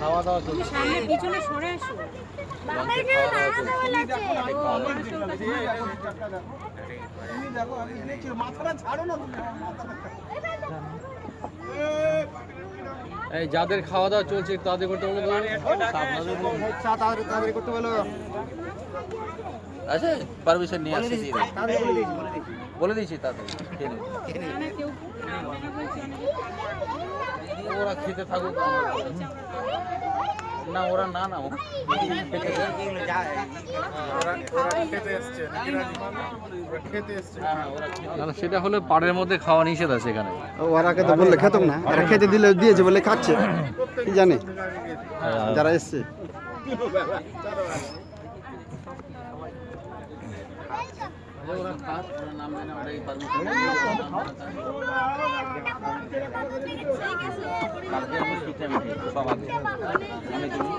খাওয়া দাওয়া চলছে। সামনে পিছনে সরে চলছে? এই যাদের খাওয়া দাওয়া চলছে তাদের করতে বলে। তাড়াতাড়ি তাড়াতাড়ি করতে বলো। আছে? পারমিশন নিয়ে আসছি। বলে দিয়েছি বলে ওরা খেতে থাকুক। না ওরা না না হ্যাঁ, হ্যাঁ, সেটা হলে পাড়ের মধ্যে খাওয়া নিষেধ আছে এখানে। ওরাকে তো বললে খেতাম না এরা খেতে দিলে দিয়েছে বলে খাচ্ছে। কি জানে? যারা এসছে। ওরা খাক ওরা নামবে না ওরাই পারমিশন কালকে আমি ঠিক টাইমে সব আগে আমি তুমি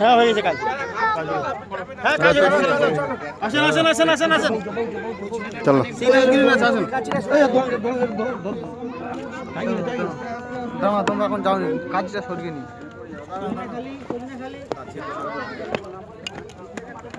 হ্যাঁ হয়ে গেছে কাজ। হ্যাঁ কাজ আসেন আসেন আসেন আসেন আসেন। চলো। তোমরা তোমরা এখন যাও কাজটা সরিয়ে নি